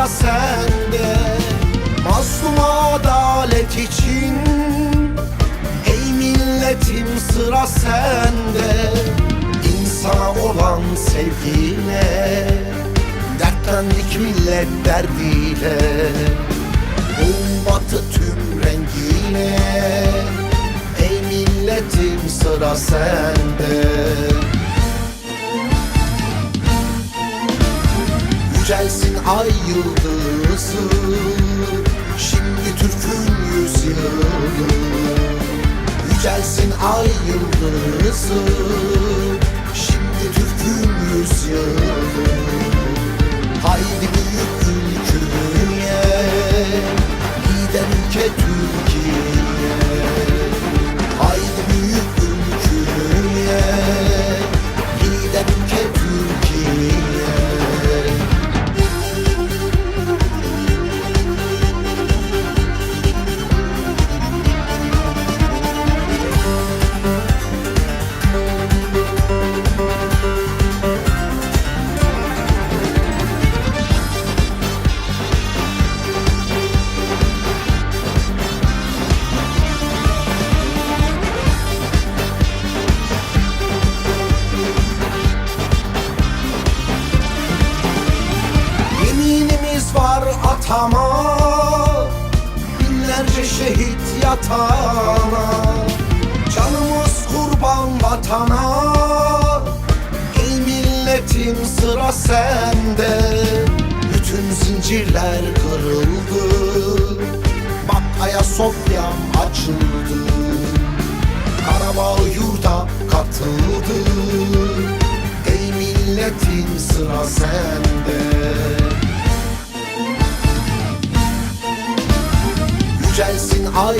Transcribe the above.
sıra sende Mazlum adalet için. Ey milletim sıra sende. İnsana olan sevgiyle Dertlendik millet derdiyle. Bu batı tüm rengiyle. Ey milletim sıra sende. Yücelsin ay yıldızı Şimdi Türk'ün yüzyılı. Yücelsin ay yıldızı var atama Binlerce şehit yatana Canımız kurban vatana. Ey milletim sıra sende. Bütün zincirler kırıldı. Bak Ayasofya'm açıldı. Karabağ yurda katıldı. Ey milletim sıra sende Yücelsin ay